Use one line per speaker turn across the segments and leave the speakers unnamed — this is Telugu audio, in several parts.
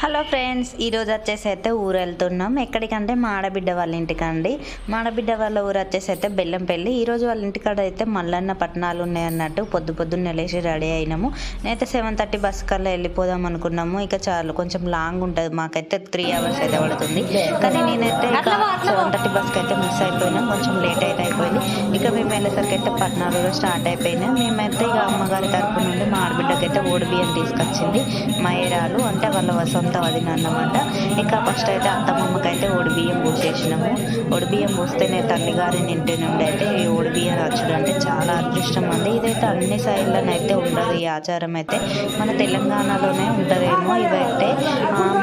హలో ఫ్రెండ్స్ ఈరోజు వచ్చేసి అయితే ఊరు వెళ్తున్నాం. ఎక్కడికంటే మాడబిడ్డ వాళ్ళ ఇంటికండి. మాడబిడ్డ వాళ్ళ ఊరు వచ్చేసి అయితే బెల్లంపల్లి ఈరోజు వాళ్ళ ఇంటికాడ అయితే మల్లన్న పట్టణాలు ఉన్నాయి అన్నట్టు పొద్దు పొద్దున్న లేచి రెడీ అయినాము. నేనైతే సెవెన్ థర్టీ బస్ కల్లా వెళ్ళిపోదాం అనుకున్నాము. ఇక చాలు కొంచెం లాంగ్ ఉంటుంది. మాకైతే త్రీ అవర్స్ అయితే పడుతుంది. కానీ నేనైతే సెవెన్ థర్టీ బస్కి అయితే మిస్ అయిపోయినాం. కొంచెం లేట్ అయితే అయిపోయింది. ఇక మేము వెళ్ళేసరికి అయితే పట్టణాలు స్టార్ట్ అయిపోయినాయి మేమైతే ఇక అమ్మగారి తరపు నుండి మా ఆడబిడ్డకైతే ఓడి బియ్యం తీసుకొచ్చింది. మయరాలు అంటే వాళ్ళ అంతా వదిన అన్నమాట ఇంకా ఫస్ట్ అయితే అత్తమ్మమ్మకి అయితే ఓడి బియ్యం పోసేసినాము. ఓడి బియ్యం పోస్తేనే తల్లిగారి ఇంటి నుండి అయితే ఈ ఓడి బియ్యం అంటే చాలా అదృష్టం అండి ఇదైతే అన్ని సైడ్లను అయితే ఉండదు. ఈ ఆచారం అయితే మన తెలంగాణలోనే ఉంటుందేమో ఇవైతే.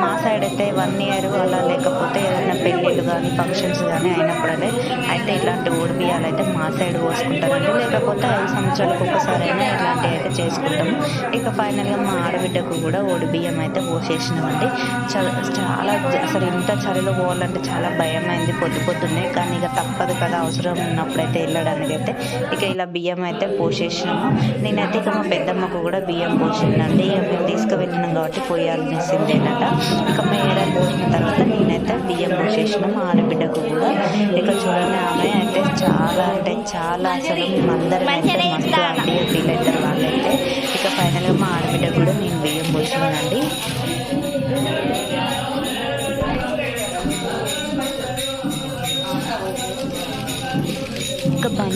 మా సైడ్ అయితే వన్ ఇయర్ అలా లేకపోతే ఏదైనా పెళ్ళిళ్ళు కానీ ఫంక్షన్స్ కానీ అయినప్పుడే అయితే ఇలాంటి ఓడి బియ్యాలు అయితే మా సైడ్ పోసుకుంటారండి. లేకపోతే ఐదు సంవత్సరాలకు ఒకసారి అయినా ఇలాంటివి అయితే చేసుకుంటాము. ఇక ఫైనల్గా మా ఆడబిడ్డకు కూడా ఓడి బియ్యం అయితే పోసేసినాం చాలా చాలా అసలు ఇంత చలిలో పోవాలంటే చాలా భయం అయింది పొద్దు పొద్దున్నే. కానీ ఇక తప్పదు కదా అవసరం ఉన్నప్పుడైతే వెళ్ళడానికి అయితే ఇక ఇలా బియ్యం అయితే పోసేసినాము. నేనైతే ఇక మా పెద్దమ్మకు కూడా బియ్యం పోసిందండి. ఇక మేము తీసుకువెళ్ళినాం కాబట్టి పోయాల్సిందేనట ఇక మేడం పోసిన తర్వాత నేనైతే బియ్యం పోసేసినాము ఆడబిడ్డకు కూడా. ఇక చూడండి ఆమె అయితే చాలా అంటే చాలా అసలు మేమందరం అయితే మస్తు హ్యాపీగా ఫీల్ అవుతారు వాళ్ళైతే.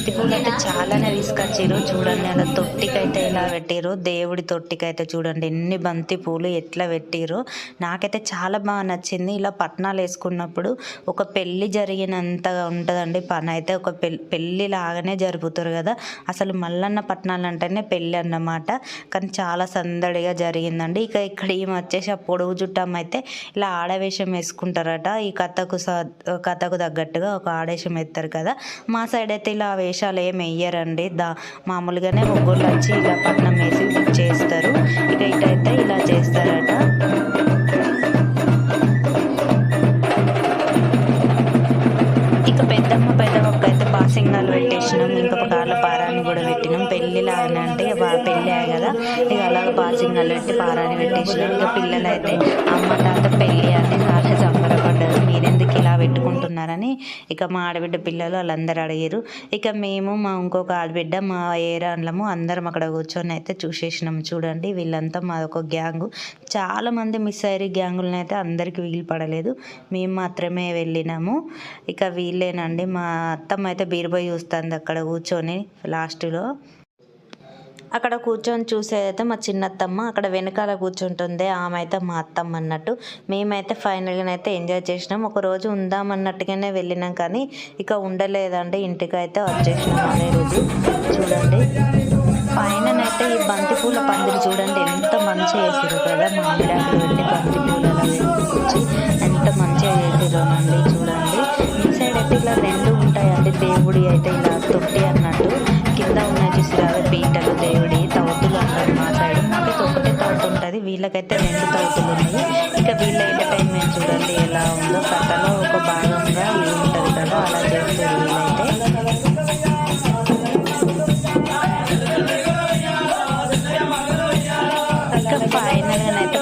బంతి పూలు అయితే చాలానే తీసుకొచ్చారు చూడండి అలా తొట్టికైతే ఇలా పెట్టారు దేవుడి తొట్టికైతే చూడండి ఎన్ని బంతి పూలు ఎట్లా పెట్టారు నాకైతే చాలా బాగా నచ్చింది. ఇలా పట్నాలు వేసుకున్నప్పుడు ఒక పెళ్ళి జరిగినంతగా ఉంటుందండి పని. అయితే ఒక పెళ్ళి లాగానే జరుపుతారు కదా. అసలు మల్లన్న పట్నాలు అంటేనే పెళ్ళి అన్నమాట. కానీ చాలా సందడిగా జరిగిందండి. ఇక ఇక్కడ ఈమె వచ్చేసి ఆ పొడవు చుట్టం అయితే ఇలా ఆడవేషం వేసుకుంటారట. ఈ కథకు స కథకు తగ్గట్టుగా ఒక ఆడవేషం వేస్తారు కదా. మా సైడ్ అయితే ఇలా వేషాలు ఏమి వేయరండి దా మామూలుగానే ముగ్గురు వచ్చి ఇలా పట్నం వేసి చేస్తారు. ఇక ఇటైతే ఇలా చేస్తారట. ఇక పెద్దమ్మ పెద్దమ్మకి అయితే బాసింగాలు పెట్టేసినాం. ఇంకొక కాళ్ళ పారాన్ని కూడా పెట్టినాం. పెళ్ళి అంటే ఇక పెళ్ళి కదా. ఇక అలాగ బాసింగాలు పెట్టి పారాన్ని పెట్టేసినాం. ఇంకా పిల్లలు అయితే అమ్మ తాత పెట్టుకుంటున్నారని ఇక మా ఆడబిడ్డ పిల్లలు వాళ్ళందరూ అడిగారు. ఇక మేము మా ఇంకొక ఆడబిడ్డ మా ఏరాన్లము అందరం అక్కడ కూర్చొని అయితే చూసేసినాం. చూడండి వీళ్ళంతా మాదొక గ్యాంగు. చాలా మంది మిస్ అయ్యారు గ్యాంగులను అయితే అందరికీ వీలు పడలేదు. మేము మాత్రమే వెళ్ళినాము. ఇక వీళ్ళేనండి మా అత్తమ్మ అయితే బీరుబోయి చూస్తుంది అక్కడ కూర్చొని లాస్ట్లో. అక్కడ కూర్చొని చూసేదైతే మా చిన్నత్తమ్మ అక్కడ వెనకాల కూర్చుంటుంది ఆమె అయితే మా అత్తమ్మ అన్నట్టు. మేమైతే ఫైనల్గా అయితే ఎంజాయ్ చేసినాం. ఒక రోజు ఉందామన్నట్టుగానే వెళ్ళినాం కానీ ఇక ఉండలేదండి. ఇంటికి అయితే వచ్చేసినాం అనే రోజు. చూడండి. పైననైతే ఈ బంతిపూల పందిరి చూడండి. ఎంత మంచిగా వేసారు కదా. మా పెట్టి బంతి వేసుకొచ్చి ఎంత మంచిగా వేసారోనండి చూడండి. ఈ సైడ్ అయితే ఇలా రెండు ఉంటాయండి. దేవుడి అయితే ఇలా తొట్టి అన్నట్టు. వీళ్ళకైతే రెండు పైపులు ఉన్నాయి. ఇక వీళ్ళ ఎంటర్టైన్మెంట్ చూడండి ఎలా ఉందో. కథలో ఒక భాగంగా ఇది ఉంటుంది కదా అలా చేస్తే వీళ్ళైతే ఇక ఫైనల్గా